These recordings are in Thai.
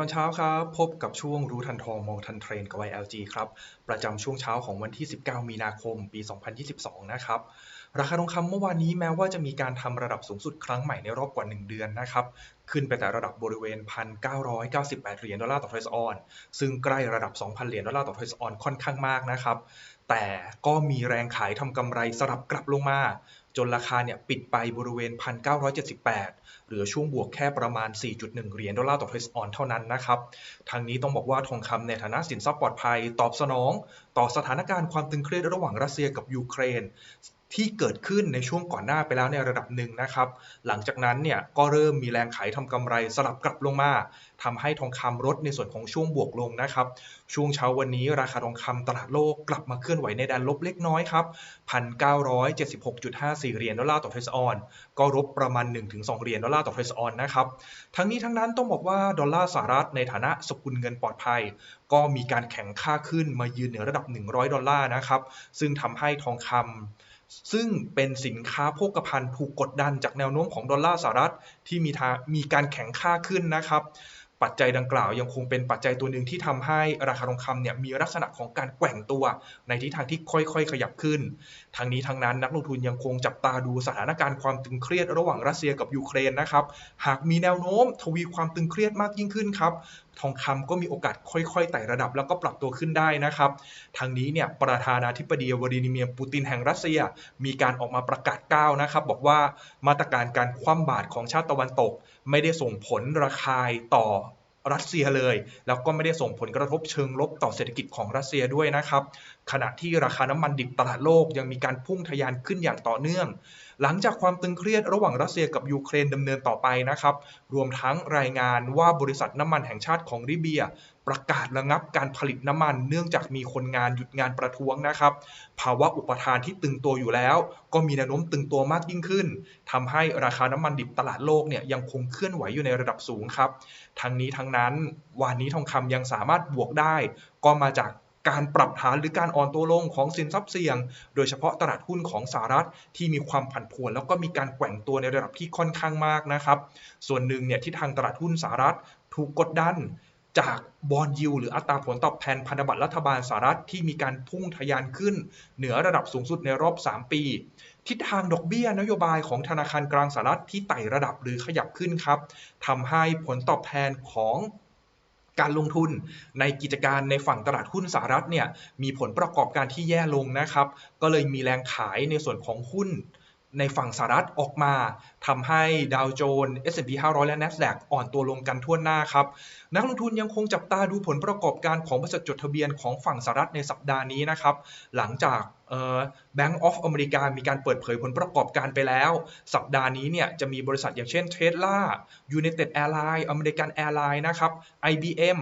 ตอนเช้าครับ พบกับช่วงรู้ทันทองมองทันเทรนกับ YLG ครับ ประจำช่วงเช้าของวันที่ 19 มีนาคม ปี 2022 นะครับ ราคาทองคำเมื่อวานนี้แม้ว่าจะมีการทำระดับสูงสุดครั้งใหม่ในรอบกว่า 1 เดือนนะครับ ขึ้นไปแต่ระดับบริเวณ 1,998 เหรียญดอลลาร์ต่อทรัสออน ซึ่งใกล้ระดับ 2,000 เหรียญดอลลาร์ต่อทรัสออนค่อนข้างมากนะครับ แต่ก็มีแรงขายทำกำไรสลับกลับลงมา จนราคาเนี่ยปิดไปบริเวณ 1,978 เหลือช่วงบวกแค่ประมาณ 4.1 เหรียญดอลลาร์ต่อทรัสออนเท่านั้นนะครับ ทางนี้ต้องบอกว่าทองคำในฐานะสินทรัพย์ปลอดภัยตอบสนอง ต่อสถานการณ์ความตึงเครียดระหว่างรัสเซียกับยูเครน ที่เกิดขึ้นในช่วงก่อนหน้าไปแล้วในระดับหนึ่งนะครับ หลังจากนั้นเนี่ยก็เริ่มมีแรงขายทำกำไรสลับกลับลงมาทำให้ทองคำลดในส่วนของช่วงบวกลงนะครับ ช่วงเช้าวันนี้ราคาทองคำตลาดโลกกลับมาเคลื่อนไหวในแดนลบเล็กน้อยครับ1,976.54เหรียญดอลลาร์ต่อเทสออน ก็ลบประมาณ 1-2 เหรียญดอลลาร์ต่อเทสออนนะครับ ทั้งนี้ทั้งนั้นต้องบอกว่าดอลลาร์สหรัฐในฐานะสกุลเงินปลอดภัย ก็มีการแข่งค่าขึ้นมายืนเหนือระดับ 100 ดอลลาร์นะครับ ซึ่งทำให้ทองคำ ซึ่งเป็นสินค้าโภคภัณฑ์ถูกกดดันจากแนวโน้มของดอลลาร์สหรัฐที่มีทามีการแข่งค่าขึ้นนะครับ ปัจจัยดังกล่าวยังคงเป็นปัจจัยตัวหนึ่งที่ทำให้ราคาทองคำเนี่ยมีลักษณะของการแกว่งตัว ในทิศทางที่ค่อยๆ ขยับขึ้นทางนี้ทางนั้นนักลงทุนยังคงจับตาดูสถานการณ์ความตึงเครียดระหว่างรัสเซียกับยูเครนนะครับ หากมีแนวโน้มทวีความตึงเครียดมากยิ่งขึ้นครับ ทองคำก็มีโอกาสค่อยๆ ไต่ระดับแล้วก็ปรับตัวขึ้นได้นะครับ ทางนี้เนี่ยประธานาธิบดีวลาดิเมียร์ปูตินแห่งรัสเซีย มีการออกมาประกาศก้าวนะครับ บอกว่ามาตรการการคว่ำบาตรของชาติตะวันตก ไม่ได้ส่งผลระคายต่อรัสเซียเลย แล้วก็ไม่ได้ส่งผลกระทบเชิงลบต่อเศรษฐกิจของรัสเซียด้วยนะครับ ขณะที่ราคาน้ำมันดิบตลาดโลกยังมีการพุ่งทะยานขึ้นอย่างต่อเนื่อง หลังจากความตึงเครียดระหว่างรัสเซียกับยูเครนดำเนินต่อไปนะครับ รวมทั้งรายงานว่าบริษัทน้ำมันแห่งชาติของลิเบีย ประกาศระงับการผลิตน้ำมัน เนื่องจากมีคนงานหยุดงานประท้วงนะครับ ภาวะอุปทานที่ตึงตัวอยู่แล้ว ก็มีแนวโน้มตึงตัวมากยิ่งขึ้นทำให้ราคาน้ำมันดิบตลาดโลกเนี่ยยังคงเคลื่อนไหวอยู่ในระดับสูงครับทั้งนี้ทั้งนั้นวันนี้ทองคำยังสามารถบวกได้ ก็มาจากการปรับฐานหรือการอ่อนตัวลงของสินทรัพย์เสี่ยง โดยเฉพาะตลาดหุ้นของสหรัฐที่มีความผันผวน แล้วก็มีการแกว่งตัวในระดับที่ค่อนข้างมากนะครับ ส่วนหนึ่งเนี่ยที่ทางตลาดหุ้นสหรัฐถูกกดดัน จากบอลยิวหรืออัตราผลตอบแทนพันธบัตรรัฐบาลสหรัฐที่มีการพุ่งทะยานขึ้น เหนือระดับสูงสุดในรอบ 3 ปี ทิศทางดอกเบี้ยนโยบายของธนาคารกลางสหรัฐที่ไต่ระดับหรือขยับขึ้นครับทำให้ผลตอบแทนของการลงทุนในกิจการในฝั่งตลาดหุ้นสหรัฐเนี่ยมีผลประกอบการที่แย่ลงนะครับ ก็เลยมีแรงขายในส่วนของหุ้น ในฝั่งสหรัฐออกมาทำให้ดาวโจนส์ S&P 500 และ NASDAQ อ่อนตัวลงกันทั่วหน้าครับ นักลงทุนยังคงจับตาดูผลประกอบการของบริษัทจดทะเบียนของฝั่งสหรัฐในสัปดาห์นี้นะครับ หลังจากเอ่อ Bank of America มีการเปิดเผยผลประกอบการไปแล้ว สัปดาห์นี้เนี่ยจะมีบริษัทอย่างเช่น Tesla United Airlines American Airlines นะครับ IBM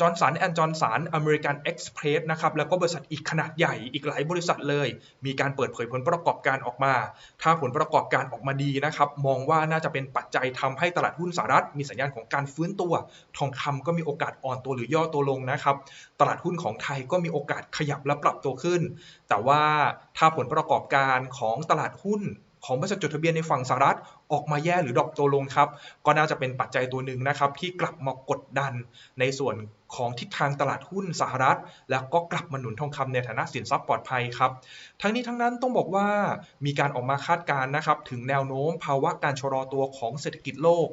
จอร์นสันแอนด์จอร์นสันอเมริกันเอ็กซ์เพรสนะครับแล้วก็บริษัทอีกขนาดใหญ่อีกหลายบริษัทเลย มีการเปิดเผยผลประกอบการออกมา ถ้าผลประกอบการออกมาดีนะครับ มองว่าน่าจะเป็นปัจจัยทำให้ตลาดหุ้นสหรัฐ มีสัญญาณของการฟื้นตัว ทองคำก็มีโอกาสอ่อนตัวหรือย่อตัวลงนะครับ ตลาดหุ้นของไทยก็มีโอกาสขยับและปรับตัวขึ้น แต่ว่าถ้าผลประกอบการของตลาดหุ้น ของบริษัทจดทะเบียนในฝั่งสหรัฐออกมาแย่หรือดรอปตัวลงครับ ก็น่าจะเป็นปัจจัยตัวหนึ่งนะครับ ที่กลับมากดดันในส่วนของทิศทางตลาดหุ้นสหรัฐ แล้วก็กลับมาหนุนทองคำในฐานะสินทรัพย์ปลอดภัยครับ ทั้งนี้ทั้งนั้นต้องบอกว่ามีการออกมาคาดการณ์นะครับ ถึงแนวโน้มภาวะการชะลอตัวของเศรษฐกิจโลก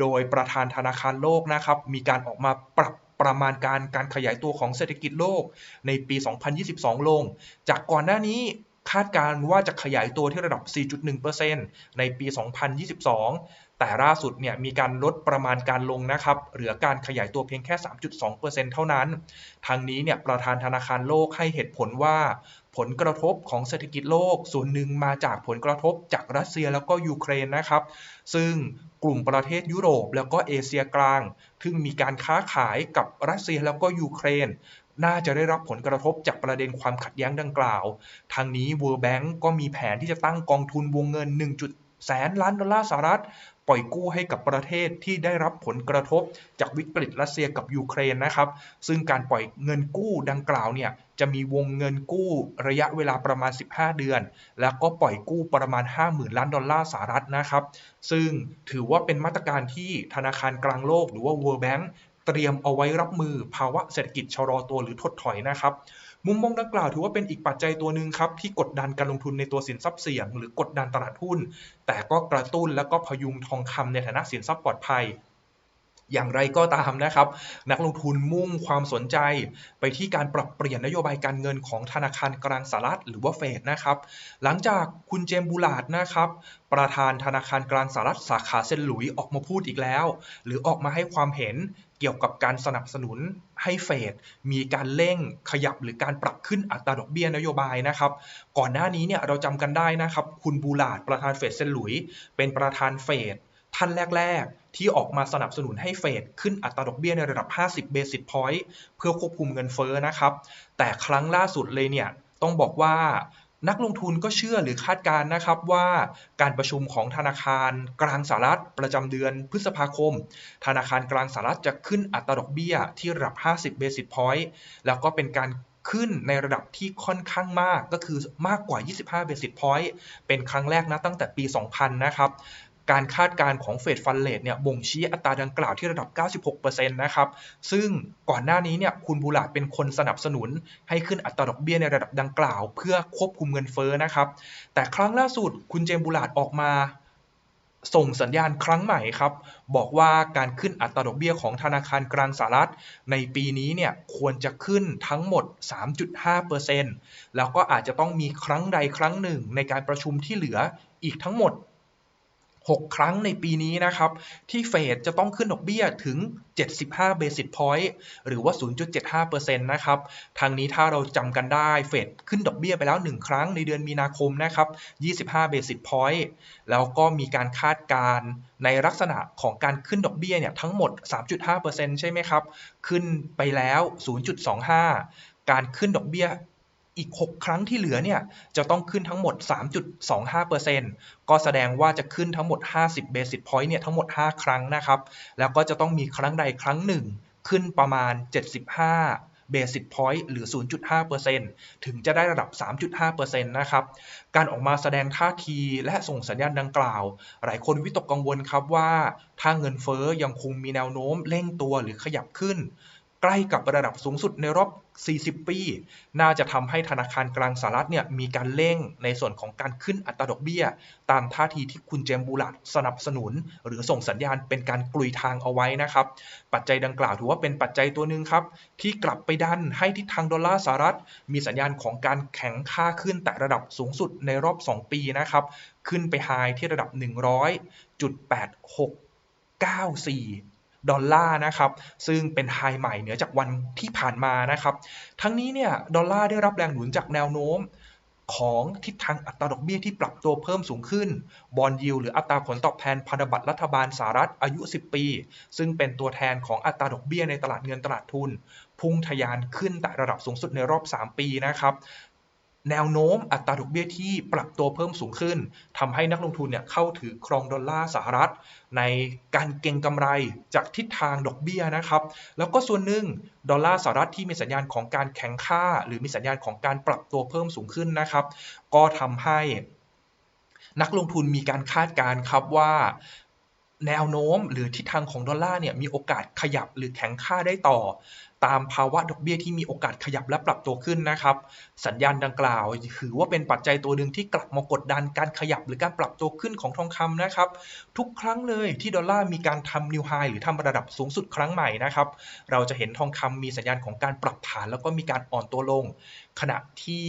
โดยประธานธนาคารโลกนะครับ มีการออกมาปรับประมาณการการขยายตัวของเศรษฐกิจโลกในปี 2022 ลง จากก่อนหน้านี้าดการว่าจะขยายตัวที่ระดับ 4.1%ในปี 2022 แต่ล่าสุดเนี่ยมีการลดประมาณการลงนะครับ เหลือการขยายตัวเพียงแค่ 3.2%เท่านั้น ทางนี้เนี่ยประธานธนาคารโลกให้เหตุผลว่าผลกระทบของเศรษฐกิจโลกส่วนหนึ่งมาจากผลกระทบจากรัสเซียแล้วก็ยูเครนนะครับ ซึ่งกลุ่มประเทศยุโรปแล้วก็เอเชียกลาง ซึ่งมีการค้าขายกับรัสเซียแล้วก็ยูเครน น่าจะได้รับผลกระทบจากประเด็นความขัดแย้งดังกล่าว ทางนี้ World Bank ก็มีแผนที่จะตั้งกองทุนวงเงิน 1. แสนล้านดอลลาร์สหรัฐ ปล่อยกู้ให้กับประเทศที่ได้รับผลกระทบจากวิกฤตรัสเซียกับยูเครนนะครับ ซึ่งการปล่อยเงินกู้ดังกล่าวเนี่ยจะมีวงเงินกู้ระยะเวลาประมาณ 15 เดือน แล้วก็ปล่อยกู้ประมาณ 50,000 ล้านดอลลาร์สหรัฐนะครับ ซึ่งถือว่าเป็นมาตรการที่ธนาคารกลางโลกหรือว่า World Bank เตรียมเอาไว้รับมือภาวะเศรษฐกิจชะลอตัวหรือถดถอยนะครับ มุมมองดังกล่าวถือว่าเป็นอีกปัจจัยตัวหนึ่งครับที่กดดันการลงทุนในตัวสินทรัพย์เสี่ยง หรือกดดันตลาดหุ้น แต่ก็กระตุ้นและก็พยุงทองคำในฐานะสินทรัพย์ปลอดภัยอย่างไรก็ตามนะครับ นักลงทุนมุ่งความสนใจไปที่การปรับเปลี่ยนนโยบายการเงินของธนาคารกลางสหรัฐหรือว่าเฟดนะครับ หลังจากคุณเจมส์บูลาร์ดนะครับ ประธานธนาคารกลางสหรัฐสาขาเซนหลุยออกมาพูดอีกแล้ว หรือออกมาให้ความเห็น กี่ยวกับการสนับสนุนให้เฟดมีการเร่งขยับหรือการปรับขึ้นอัตราดอกเบี้ยนโยบายนะครับ ก่อนหน้านี้เนี่ยเราจำกันได้นะครับ คุณบูลาดประธานเฟดเซนหลุย เป็นประธานเฟดท่านแรก ๆ ที่ออกมาสนับสนุนให้เฟดขึ้นอัตราดอกเบี้ยในระดับ 50 เบสิสพอยต์เพื่อควบคุมเงินเฟ้อนะครับ แต่ครั้งล่าสุดเลยเนี่ยต้องบอกว่า นักลงทุนก็เชื่อหรือคาดการณ์นะครับว่าการประชุมของธนาคารกลางสหรัฐประจำเดือนพฤษภาคม ธนาคารกลางสหรัฐจะขึ้นอัตราดอกเบี้ยที่ระดับ 50เบสิสพอยต์แล้วก็เป็นการขึ้นในระดับที่ค่อนข้างมากก็คือมากกว่า 25เบสิสพอยต์เป็นครั้งแรกนะตั้งแต่ปี 2000 นะครับ การคาดการณ์ของเฟดฟันเลทเนี่ยบ่งชี้อัตราดังกล่าวที่ระดับ 96%นะครับ ซึ่งก่อนหน้านี้เนี่ยคุณบูลาดเป็นคนสนับสนุน ให้ขึ้นอัตราดอกเบี้ยในระดับดังกล่าว เพื่อควบคุมเงินเฟ้อนะครับ แต่ครั้งล่าสุดคุณเจมบูลาดออกมาส่งสัญญาณครั้งใหม่ครับ บอกว่าการขึ้นอัตราดอกเบี้ยของธนาคารกลางสหรัฐ ในปีนี้เนี่ยควรจะขึ้นทั้งหมด 3.5%แล้วก็อาจจะต้องมีครั้งใดครั้งหนึ่งในการประชุมที่เหลืออีกทั้งหมด 6 ครั้งในปีนี้นะครับ ที่เฟดจะต้องขึ้นดอกเบี้ยถึง 75 Basis Point หรือว่า 0.75%นะครับ ทางนี้ถ้าเราจำกันได้เฟดขึ้นดอกเบี้ยไปแล้ว 1 ครั้งในเดือนมีนาคมนะครับ 25 Basis Point แล้วก็มีการคาดการณ์ในลักษณะของการขึ้นดอกเบี้ยเนี่ยทั้งหมด 3.5%ใช่ไหมครับ ขึ้นไปแล้ว 0.25 การขึ้นดอกเบี้ย อีก 6 ครั้งที่เหลือเนี่ยจะต้องขึ้นทั้งหมด 3.25%ก็แสดงว่าจะขึ้นทั้งหมด 50 basis point เนี่ยทั้งหมด 5 ครั้งนะครับ แล้วก็จะต้องมีครั้งใดครั้งหนึ่ง ขึ้นประมาณ 75 basis point หรือ 0.5%ถึงจะได้ระดับ 3.5%นะครับ การออกมาแสดงท่าทีและส่งสัญญาณดังกล่าว หลายคนวิตกกังวลครับว่า ถ้าเงินเฟ้อยังคงมีแนวโน้มเร่งตัวหรือขยับขึ้น ใกล้กับระดับสูงสุดในรอบ 40 ปี น่าจะทำให้ธนาคารกลางสหรัฐเนี่ยมีการเร่งในส่วนของการขึ้นอัตราดอกเบี้ย ตามท่าทีที่คุณเจมส์บูลัดสนับสนุน หรือส่งสัญญาณเป็นการกลุยทางเอาไว้นะครับ ปัจจัยดังกล่าวถือว่าเป็นปัจจัยตัวหนึ่งครับ ที่กลับไปดันให้ทิศทางดอลลาร์สหรัฐ มีสัญญาณของการแข็งค่าขึ้นแต่ระดับสูงสุดในรอบ 2 ปีนะครับขึ้นไปไฮที่ระดับ 100.8694 ดอลลาร์นะครับ ซึ่งเป็นไฮใหม่เหนือจากวันที่ผ่านมานะครับ ทั้งนี้เนี่ยดอลลาร์ได้รับแรงหนุนจากแนวโน้มของทิศทางอัตราดอกเบี้ยที่ปรับตัวเพิ่มสูงขึ้น บอลยิวหรืออัตราผลตอบแทนพันธบัตรรัฐบาลสหรัฐอายุ 10 ปี ซึ่งเป็นตัวแทนของอัตราดอกเบี้ยในตลาดเงินตลาดทุน พุ่งทะยานขึ้นแต่ระดับสูงสุดในรอบ 3 ปีนะครับ แนวโน้มอัตราดอกเบี้ยที่ปรับตัวเพิ่มสูงขึ้นทำให้นักลงทุนเนี่ยเข้าถือครองดอลลาร์สหรัฐ ในการเก็งกำไรจากทิศทางดอกเบี้ยนะครับ แล้วก็ส่วนหนึ่งดอลลาร์สหรัฐที่มีสัญญาณของการแข็งค่า หรือมีสัญญาณของการปรับตัวเพิ่มสูงขึ้นนะครับ ก็ทำให้นักลงทุนมีการคาดการณ์ครับว่าแนวโน้มหรือทิศทางของดอลลาร์เนี่ยมีโอกาสขยับหรือแข็งค่าได้ต่อ ตามภาวะดอกเบี้ยที่มีโอกาสขยับและปรับตัวขึ้นนะครับ สัญญาณดังกล่าว ถือว่าเป็นปัจจัยตัวหนึ่งที่กลับมากดดันการขยับหรือการปรับตัวขึ้นของทองคำนะครับ ทุกครั้งเลยที่ดอลลาร์มีการทำนิวไฮหรือทำระดับสูงสุดครั้งใหม่นะครับ เราจะเห็นทองคำมีสัญญาณของการปรับฐานแล้วก็มีการอ่อนตัวลง ขณะที่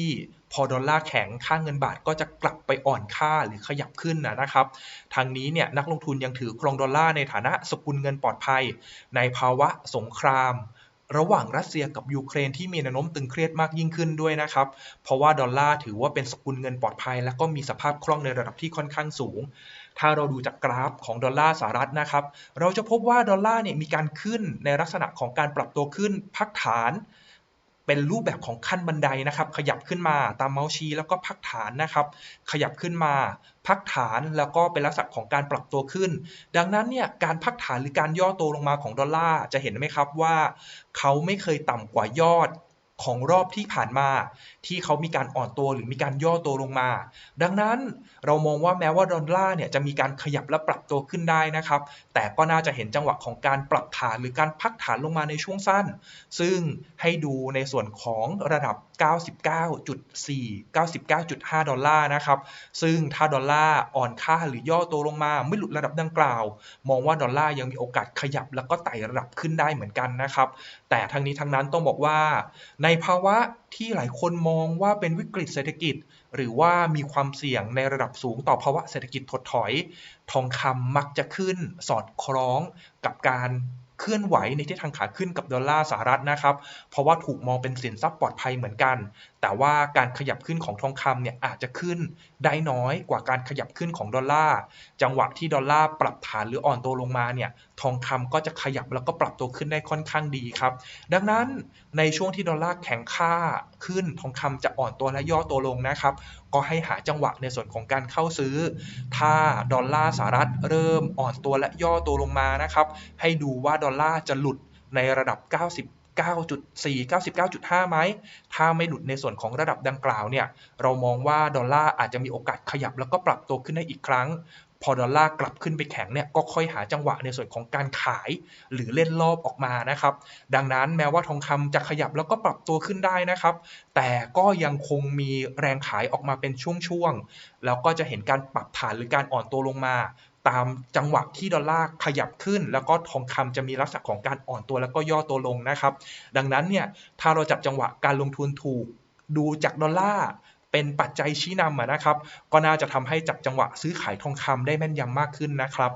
พอดอลลาร์แข็งค่าเงินบาทก็จะกลับไปอ่อนค่าหรือขยับขึ้นนะครับ ทางนี้เนี่ยนักลงทุนยังถือครองดอลลาร์ในฐานะสกุลเงินปลอดภัย ในภาวะสงคราม ระหว่างรัสเซียกับยูเครนที่มีแนวโน้มตึงเครียดมากยิ่งขึ้นด้วยนะครับ เพราะว่าดอลลาร์ถือว่าเป็นสกุลเงินปลอดภัย และก็มีสภาพคล่องในระดับที่ค่อนข้างสูง ถ้าเราดูจากกราฟของดอลลาร์สหรัฐนะครับ เราจะพบว่าดอลลาร์เนี่ยมีการขึ้นในลักษณะของการปรับตัวขึ้นพักฐาน เป็นรูปแบบของขั้นบันไดนะครับ ขยับขึ้นมาตามเมาส์ชี้แล้วก็พักฐานนะครับ ขยับขึ้นมา พักฐานแล้วก็เป็นลักษณะของการปรับตัวขึ้น ดังนั้นเนี่ยการพักฐานหรือการย่อตัวลงมาของดอลลาร์จะเห็นไหมครับว่า เขาไม่เคยต่ำกว่ายอด ของรอบที่ผ่านมา ที่เขามีการอ่อนตัวหรือมีการย่อตัวลงมา ดังนั้นเรามองว่าแม้ว่าดอลลาร์เนี่ยจะมีการขยับและปรับตัวขึ้นได้นะครับ แต่ก็น่าจะเห็นจังหวะของการปรับฐานหรือการพักฐานลงมาในช่วงสั้น ซึ่งให้ดูในส่วนของระดับ 99.4 99.5 ดอลลาร์นะครับ ซึ่งถ้าดอลลาร์อ่อนค่าหรือย่อตัวลงมา ไม่หลุดระดับดังกล่าว มองว่าดอลลาร์ยังมีโอกาสขยับแล้วก็ไต่ระดับขึ้นได้เหมือนกันนะครับ แต่ทั้งนี้ทั้งนั้นต้องบอกว่าในภาวะที่หลายคนมองว่าเป็นวิกฤตเศรษฐกิจ หรือว่ามีความเสี่ยงในระดับสูงต่อภาวะเศรษฐกิจถดถอย ทองคำมักจะขึ้นสอดคล้องกับการเคลื่อนไหวในทิศทางขาขึ้นกับดอลลาร์สหรัฐนะครับ เพราะว่าถูกมองเป็นสินทรัพย์ปลอดภัยเหมือนกัน แต่ว่าการขยับขึ้นของทองคำเนี่ยอาจจะขึ้นได้น้อยกว่าการขยับขึ้นของดอลลาร์จังหวะที่ดอลลาร์ปรับฐานหรืออ่อนตัวลงมาเนี่ยทองคำก็จะขยับแล้วก็ปรับตัวขึ้นได้ค่อนข้างดีครับ ดังนั้นในช่วงที่ดอลลาร์แข็งค่าขึ้นทองคำจะอ่อนตัวและย่อตัวลงนะครับ ก็ให้หาจังหวะในส่วนของการเข้าซื้อ ถ้าดอลลาร์สหรัฐเริ่มอ่อนตัวและย่อตัวลงมานะครับ ให้ดูว่าดอลลาร์จะหลุดในระดับ 9.4 99.5 ไหม ถ้าไม่หลุดในส่วนของระดับดังกล่าวเนี่ย เรามองว่าดอลลาร์อาจจะมีโอกาสขยับแล้วก็ปรับตัวขึ้นได้อีกครั้ง พอดอลลาร์กลับขึ้นไปแข็งเนี่ย ก็ค่อยหาจังหวะในส่วนของการขาย หรือเล่นรอบออกมานะครับ ดังนั้นแม้ว่าทองคำจะขยับแล้วก็ปรับตัวขึ้นได้นะครับ แต่ก็ยังคงมีแรงขายออกมาเป็นช่วงๆ แล้วก็จะเห็นการปรับฐานหรือการอ่อนตัวลงมา ตามจังหวะที่ดอลลาร์ขยับขึ้น แล้วก็ทองคำจะมีลักษณะของการอ่อนตัวแล้วก็ย่อตัวลงนะครับ ดังนั้นเนี่ยถ้าเราจับจังหวะการลงทุนถูกดูจากดอลลาร์เป็นปัจจัยชี้นำนะครับ ก็น่าจะทำให้จับจังหวะซื้อขายทองคำได้แม่นยำมากขึ้นนะครับ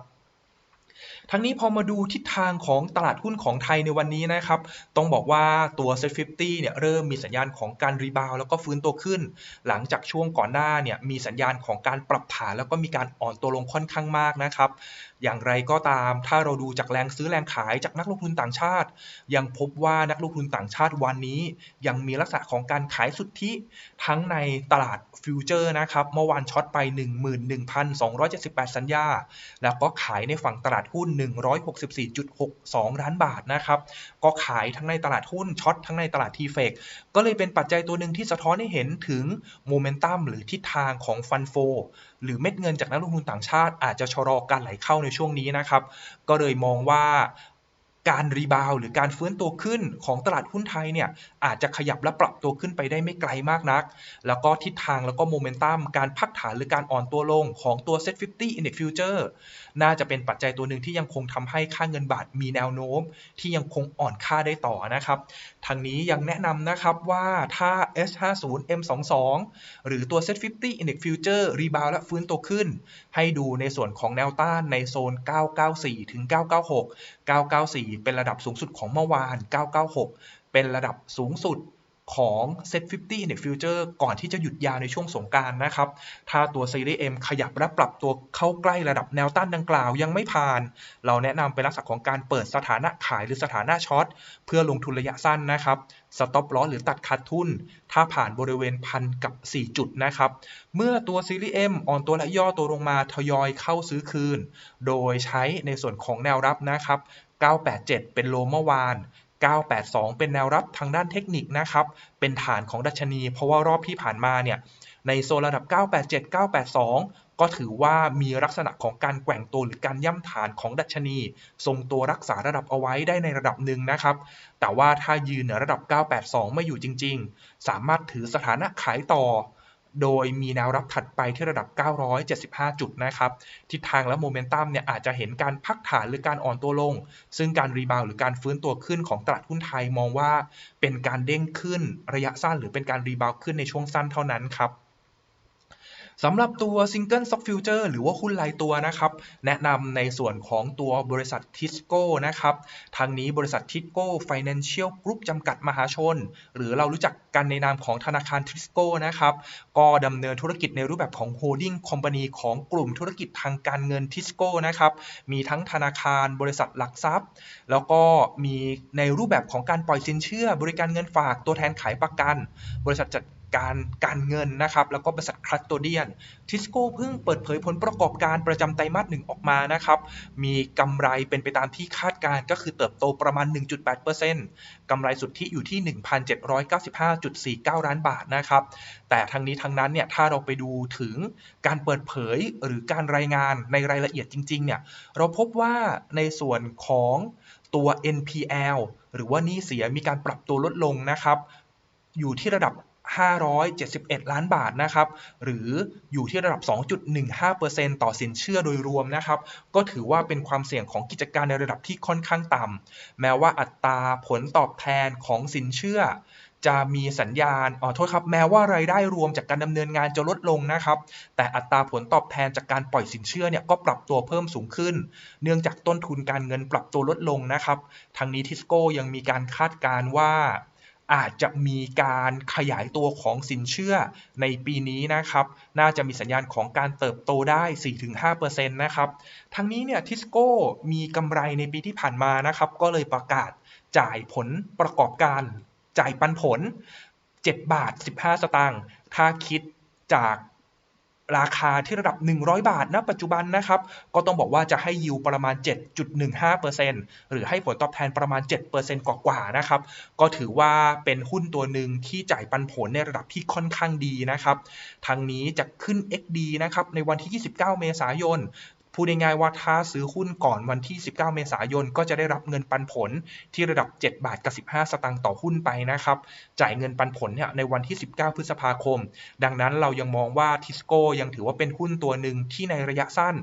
ทั้งนี้พอมาดูทิศทางของตลาดหุ้นของไทยในวันนี้นะครับ ต้องบอกว่าตัว Set 50เนี่ยเริ่มมีสัญญาณของการรีบาวแล้วก็ฟื้นตัวขึ้น หลังจากช่วงก่อนหน้าเนี่ยมีสัญญาณของการปรับฐานแล้วก็มีการอ่อนตัวลงค่อนข้างมากนะครับ อย่างไรก็ตามถ้าเราดูจากแรงซื้อแรงขายจากนักลงทุนต่างชาติ ยังพบว่านักลงทุนต่างชาติวันนี้ ยังมีลักษณะของการขายสุทธิทั้งในตลาดฟิวเจอร์นะครับเมื่อวานช็อตไป 11,278 สัญญา แล้วก็ขายในฝั่งตลาดหุ้น164.62 ล้านบาทนะครับ ก็ขายทั้งในตลาดหุ้นช็อตทั้งในตลาดทีเฟกก็เลยเป็นปัจจัยตัวหนึ่งที่สะท้อนให้เห็นถึงโมเมนตัมหรือทิศทางของฟันโฟหรือเม็ดเงินจากนักลงทุนต่างชาติอาจจะชะลอการไหลเข้าในช่วงนี้นะครับ ก็เลยมองว่า การรีบาวหรือการฟื้นตัวขึ้นของตลาดหุ้นไทยเนี่ยอาจจะขยับและปรับตัวขึ้นไปได้ไม่ไกลมากนัก แล้วก็ทิศทางแล้วก็โมเมนตัมการพักฐานหรือการอ่อนตัวลงของตัว Set 50 Index Future น่าจะเป็นปัจจัยตัวหนึ่งที่ยังคงทำให้ค่าเงินบาทมีแนวโน้ม ที่ยังคงอ่อนค่าได้ต่อนะครับทางนี้ยังแนะนำนะครับว่าถ้า S50 M22 หรือตัว Set 50 Index Future รีบาวและฟื้นตัวขึ้น ให้ดูในส่วนของแนวต้านในโซน 994ถึง996 994 เป็นระดับสูงสุดของเมื่อวาน 996 เป็นระดับสูงสุด ของ Set 50 Index Future ก่อนที่จะหยุดยาวในช่วงสงการนะครับ ถ้าตัว Series M ขยับและปรับตัวเข้าใกล้ระดับแนวต้านดังกล่าวยังไม่ผ่าน เราแนะนำเป็นลักษณะของการเปิดสถานะขายหรือสถานะช็อตเพื่อลงทุนระยะสั้นนะครับ Stop Loss หรือตัดขาดทุน ถ้าผ่านบริเวณพันกับ 4 จุดนะครับ เมื่อตัว Series M อ่อนตัวและย่อตัวลงมาทยอยเข้าซื้อคืน โดยใช้ในส่วนของแนวรับนะครับ 987 เป็นโลเมื่อวาน 982 เป็นแนวรับทางด้านเทคนิคนะครับ เป็นฐานของดัชนี เพราะว่ารอบที่ผ่านมาเนี่ย ในโซนระดับ 987 982 ก็ถือว่ามีลักษณะของการแกว่งตัวหรือการย่ำฐานของดัชนี ทรงตัวรักษาระดับเอาไว้ได้ในระดับหนึ่งนะครับ แต่ว่าถ้ายืนเหนือระดับ 982 ไม่อยู่จริง ๆ สามารถถือสถานะขายต่อ โดยมีแนวรับถัดไปที่ระดับ 975 จุดนะครับ ทิศทางและโมเมนตัมเนี่ยอาจจะเห็นการพักฐานหรือการอ่อนตัวลง ซึ่งการรีบาวหรือการฟื้นตัวขึ้นของตลาดหุ้นไทยมองว่าเป็นการเด้งขึ้นระยะสั้นหรือเป็นการรีบาวขึ้นในช่วงสั้นเท่านั้นครับ สำหรับตัว Single Stock Future หรือว่าหุ้นรายตัวนะครับ แนะนำในส่วนของตัวบริษัททิสโก้นะครับ ทางนี้บริษัททิสโก้ Financial Group จำกัดมหาชน หรือเรารู้จักกันในนามของธนาคารทิสโก้นะครับ ก็ดำเนินธุรกิจในรูปแบบของ Holding Company ของกลุ่มธุรกิจทางการเงินทิสโก้นะครับ มีทั้งธนาคารบริษัทหลักทรัพย์ แล้วก็มีในรูปแบบของการปล่อยสินเชื่อ บริการเงินฝากตัวแทนขายประกัน บริษัทจัด การการเงินนะครับ แล้วก็บริษัทคลัสโตเดียนทิสโก้เพิ่งเปิดเผยผลประกอบการประจำไตรมาสหนึ่งออกมานะครับ มีกำไรเป็นไปตามที่คาดการก็คือเติบโตประมาณ 1.8%กำไรสุทธิอยู่ที่ 1,795.49 ล้านบาทนะครับ แต่ทั้งนี้ทั้งนั้นเนี่ยถ้าเราไปดูถึงการเปิดเผยหรือการรายงานในรายละเอียดจริงๆเนี่ยเราพบว่าในส่วนของตัว NPL หรือว่านี้เสียมีการปรับตัวลดลงนะครับ อยู่ที่ระดับ 571 ล้านบาทนะครับ หรืออยู่ที่ระดับ 2.15%ต่อสินเชื่อโดยรวมนะครับ ก็ถือว่าเป็นความเสี่ยงของกิจการในระดับที่ค่อนข้างต่ำ แม้ว่าอัตราผลตอบแทนของสินเชื่อ จะมีสัญญาณอ๋อโทษครับ แม้ว่ารายได้รวมจากการดำเนินงานจะลดลงนะครับ แต่อัตราผลตอบแทนจากการปล่อยสินเชื่อเนี่ยก็ปรับตัวเพิ่มสูงขึ้น เนื่องจากต้นทุนการเงินปรับตัวลดลงนะครับทางนี้ทิสโก้ยังมีการคาดการณ์ว่า อาจจะมีการขยายตัวของสินเชื่อในปีนี้นะครับ น่าจะมีสัญญาณของการเติบโตได้ 4-5%นะครับ ทั้งนี้เนี่ยทิสโก้มีกำไรในปีที่ผ่านมานะครับ ก็เลยประกาศจ่ายผลประกอบการจ่ายปันผล 7 บาท 15 สตางค์ ถ้าคิดจาก ราคาที่ระดับ 100 บาทณปัจจุบันนะครับ ก็ต้องบอกว่าจะให้ยิวประมาณ 7.15%หรือให้ผลตอบแทนประมาณ 7%กว่าๆนะครับ ก็ถือว่าเป็นหุ้นตัวหนึ่งที่จ่ายปันผลในระดับที่ค่อนข้างดีนะครับทางนี้จะขึ้น XD นะครับในวันที่ 29 เมษายน พูดง่ายๆว่าถ้าซื้อหุ้นก่อนวันที่ 19 เมษายน ก็จะได้รับเงินปันผลที่ระดับ 7 บาทกับ 15 สตางค์ต่อหุ้นไปนะครับ จ่ายเงินปันผลเนี่ยในวันที่ 19 พฤษภาคม ดังนั้นเรายังมองว่าทิสโก้ยังถือว่าเป็นหุ้นตัวหนึ่งที่ในระยะสั้น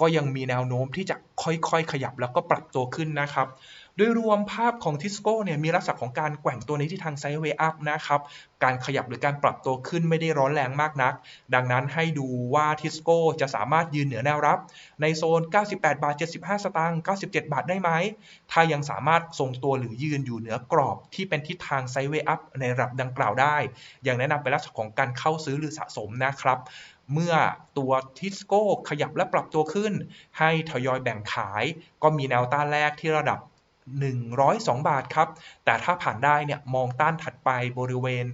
ก็ยังมีแนวโน้มที่จะค่อยๆ ขยับแล้วก็ปรับตัวขึ้นนะครับ ดยรวมภาพของทิสโก้เนี่ยมีลักษณะของการแกว่งตัวในทิศทางไซด์เวย์อัพนะครับ การขยับหรือการปรับตัวขึ้นไม่ได้ร้อนแรงมากนัก ดังนั้นให้ดูว่าทิสโก้จะสามารถยืนเหนือแนวรับ ในโซน 98 บาท 75 สตางค์ 97 บาทได้ไหม ถ้ายังสามารถทรงตัวหรือยืนอยู่เหนือกรอบที่เป็นทิศทางไซด์เวย์อัพในระดับดังกล่าวได้ อยังแนะนำเป็นลักษณะของการเข้าซื้อหรือสะสมนะครับเมื่อตัวทิสโก้ขยับและปรับตัวขึ้น ให้ทยอยแบ่งขาย ก็มีแนวต้านแรกที่ระดับ 102 บาทครับ แต่ถ้าผ่านได้เนี่ยมองต้านถัดไปบริเวณ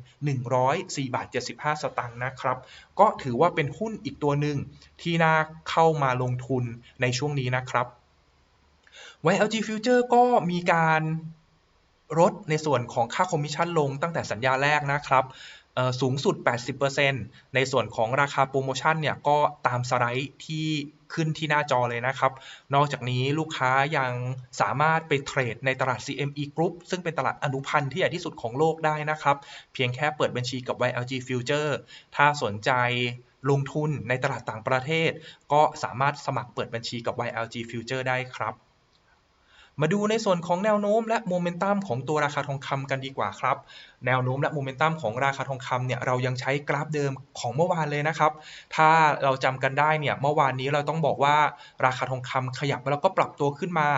104 บาท 75 สตางค์นะครับ ก็ถือว่าเป็นหุ้นอีกตัวหนึ่งที่น่าเข้ามาลงทุนในช่วงนี้นะครับ YLG Future ก็มีการลดในส่วนของค่าคอมมิชชั่นลงตั้งแต่สัญญาแรกนะครับ สูงสุด 80%ในส่วนของราคาโปรโมชั่นเนี่ยก็ตามสไลด์ที่ขึ้นที่หน้าจอเลยนะครับ นอกจากนี้ลูกค้ายังสามารถไปเทรดในตลาด CME Group ซึ่งเป็นตลาดอนุพันธ์ที่ใหญ่ที่สุดของโลกได้นะครับ เพียงแค่เปิดบัญชีกับ YLG Future ถ้าสนใจลงทุนในตลาดต่างประเทศ ก็สามารถสมัครเปิดบัญชีกับ YLG Future ได้ครับ มาดูในส่วนของแนวโน้มและโมเมนตัมของตัวราคาทองคำกันดีกว่าครับ แนวโน้มและโมเมนตัมของราคาทองคำเนี่ยเรายังใช้กราฟเดิมของเมื่อวานเลยนะครับ ถ้าเราจำกันได้เนี่ยเมื่อวานนี้เราต้องบอกว่าราคาทองคำขยับแล้วก็ปรับตัวขึ้นมา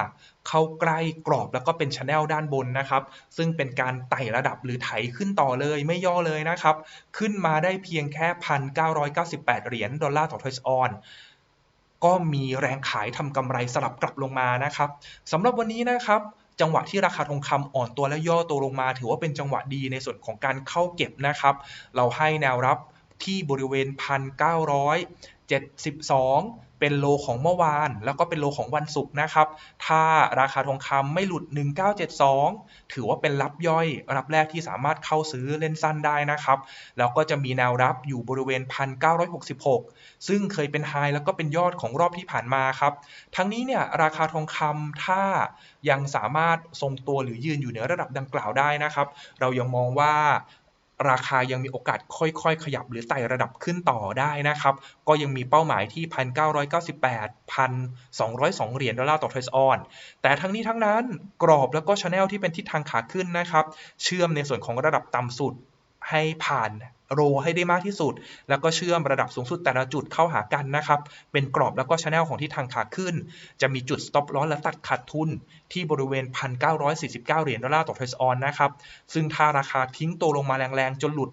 เข้าใกล้กรอบแล้วก็เป็นชแนลด้านบนนะครับ ซึ่งเป็นการไต่ระดับหรือไถขึ้นต่อเลยไม่ย่อเลยนะครับ ขึ้นมาได้เพียงแค่ 1,998 เหรียญดอลลาร์ต่อทอยส์ออน ก็มีแรงขายทำกำไรสลับกลับลงมานะครับสำหรับวันนี้นะครับจังหวะที่ราคาทองคำอ่อนตัวและย่อตัวลงมา ถือว่าเป็นจังหวะดีในส่วนของการเข้าเก็บนะครับ เราให้แนวรับที่บริเวณ 1,972 เป็นโลของเมื่อวาน แล้วก็เป็นโลของวันศุกร์นะครับ ถ้าราคาทองคำไม่หลุด 1972 ถือว่าเป็นรับย่อยรับแรกที่สามารถเข้าซื้อเล่นสั้นได้นะครับ แล้วก็จะมีแนวรับอยู่บริเวณ 1,966 ซึ่งเคยเป็นไฮแล้วก็เป็นยอดของรอบที่ผ่านมาครับ ทั้งนี้เนี่ยราคาทองคำถ้ายังสามารถทรงตัวหรือยืนอยู่เหนือระดับดังกล่าวได้นะครับ เรายังมองว่า ราคายังมีโอกาสค่อยๆ ขยับหรือไต่ระดับขึ้นต่อได้นะครับ ก็ยังมีเป้าหมายที่ 1,998 1,202 เหรียญดอลลาร์ต่อเทรซออน แต่ทั้งนี้ทั้งนั้นกรอบแล้วก็ชแนลที่เป็นทิศทางขาขึ้นนะครับ เชื่อมในส่วนของระดับต่ำสุดให้ผ่าน โรให้ได้มากที่สุด แล้วก็เชื่อมระดับสูงสุดแต่ละจุดเข้าหากันนะครับ เป็นกรอบแล้วก็ชแนลของที่ทางขาขึ้น จะมีจุด stop loss และตัดขาดทุน ที่บริเวณ 1,949 เหรียญดอลลาร์ต่อเทรซออนนะครับ ซึ่งถ้าราคาทิ้งตัวลงมาแรงๆ จนหลุด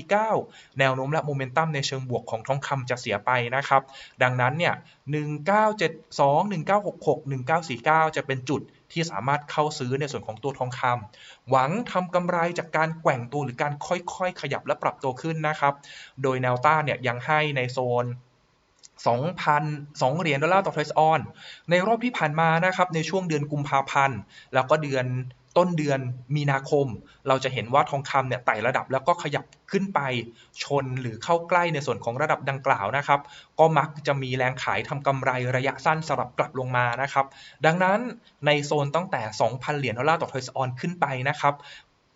1949 แนวโน้มและโมเมนตัมในเชิงบวกของทองคำจะเสียไปนะครับ ดังนั้นเนี่ย 1972 1966 1949 จะเป็นจุด ที่สามารถเข้าซื้อในส่วนของตัวทองคำหวังทำกำไรจากการแกว่งตัวหรือการค่อยๆ ขยับและปรับตัวขึ้นนะครับ โดยแนวต้านเนี่ยยังให้ในโซน2,000 2เหรียญดอลลาร์ต่อเทรซออน ในรอบที่ผ่านมานะครับในช่วงเดือนกุมภาพันธ์ แล้วก็เดือน ต้นเดือนมีนาคม เราจะเห็นว่าทองคำเนี่ยไต่ระดับแล้วก็ขยับขึ้นไปชนหรือเข้าใกล้ในส่วนของระดับดังกล่าวนะครับ ก็มักจะมีแรงขายทำกำไรระยะสั้นสลับกลับลงมานะครับ ดังนั้นในโซนตั้งแต่ 2,000 เหรียญดอลลาร์ต่อเทรซออนขึ้นไปนะครับ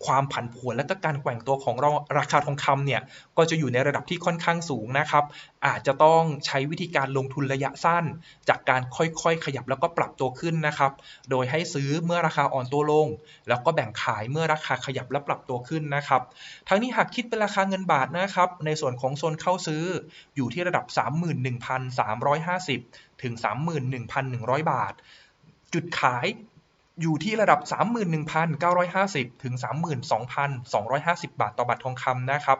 ความผันผวนและก็การแกว่งตัวของราราคาทองคำเนี่ยก็จะอยู่ในระดับที่ค่อนข้างสูงนะครับ อาจจะต้องใช้วิธีการลงทุนระยะสั้น จากการค่อยๆ ขยับแล้วก็ปรับตัวขึ้นนะครับ โดยให้ซื้อเมื่อราคาอ่อนตัวลง แล้วก็แบ่งขายเมื่อราคาขยับและปรับตัวขึ้นนะครับ ทั้งนี้หากคิดเป็นราคาเงินบาทนะครับในส่วนของโซนเข้าซื้ออยู่ที่ระดับ 31,350 ถึง 31,100 บาท จุดขาย อยู่ที่ระดับ 31,950 ถึง 32,250 บาทต่อบาททองคำนะครับ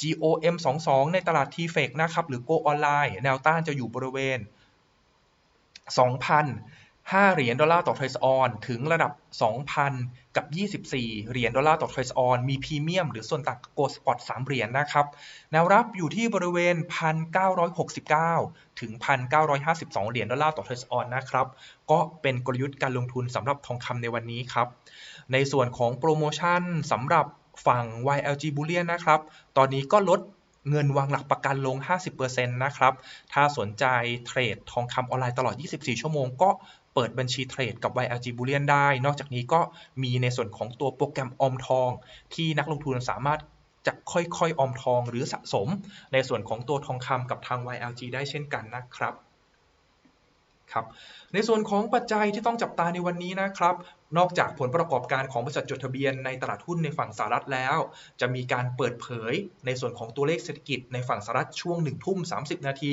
GOM 22ในตลาด TFEX นะครับ หรือ Go Online แนวต้านจะอยู่บริเวณ 2,000 5 เหรียญดอลลาร์ต่อเทรซออนถึงระดับ 2,000 กับ 24 เหรียญดอลลาร์ต่อเทรซออนมีพรีเมียมหรือส่วนต่างโกลสปอต3เหรียญนะครับแนวรับอยู่ที่บริเวณ 1,969 ถึง 1,952 เหรียญดอลลาร์ต่อเทรซออนนะครับก็เป็นกลยุทธ์การลงทุนสำหรับทองคำในวันนี้ครับในส่วนของโปรโมชั่นสำหรับฝั่ง YLG Bullion นะครับ ตอนนี้ก็ลดเงินวางหลักประกันลง 50%นะครับ ถ้าสนใจเทรดทองคำออนไลน์ตลอด 24 ชั่วโมงก็ เปิดบัญชีเทรดกับ YLG Bullion ได้ นอกจากนี้ก็มีในส่วนของตัวโปรแกรมออมทอง ที่นักลงทุนสามารถจะค่อยๆออมทองหรือสะสม ในส่วนของตัวทองคำกับทาง YLG ได้เช่นกันนะครับครับในส่วนของปัจจัยที่ต้องจับตาในวันนี้นะครับนอกจากผลประกอบการของบริษัทจดทะเบียนในตลาดหุ้นในฝั่งสหรัฐแล้ว จะมีการเปิดเผยในส่วนของตัวเลขเศรษฐกิจในฝั่งสหรัฐช่วง1ทุ่ม30 นาที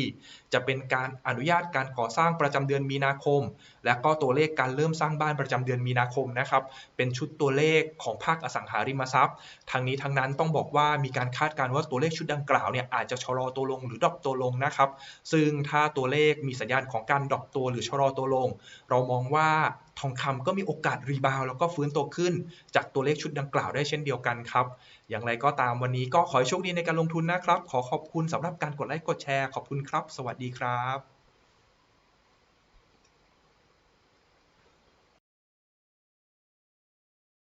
จะเป็นการอนุญาตการก่อสร้างประจำเดือนมีนาคม และก็ตัวเลขการเริ่มสร้างบ้านประจำเดือนมีนาคมนะครับ เป็นชุดตัวเลขของภาคอสังหาริมทรัพย์ ทางนี้ทางนั้นต้องบอกว่ามีการคาดการณ์ว่าตัวเลขชุดดังกล่าวเนี่ยอาจจะชะลอตัวลงหรือดรอปตัวลงนะครับ ซึ่งถ้าตัวเลขมีสัญญาณของการดรอปตัวหรือชะลอตัวลง เรามองว่าทองคำก็มีโอกาสรีบาวแล้วก็ฟื้นตัวขึ้น จากตัวเลขชุดดังกล่าวได้เช่นเดียวกันครับ อย่างไรก็ตามวันนี้ก็ขอให้โชคดีในการลงทุนนะครับ ขอขอบคุณสำหรับการกดไลค์กดแชร์ ขอบคุณครับ สวัสดีครับ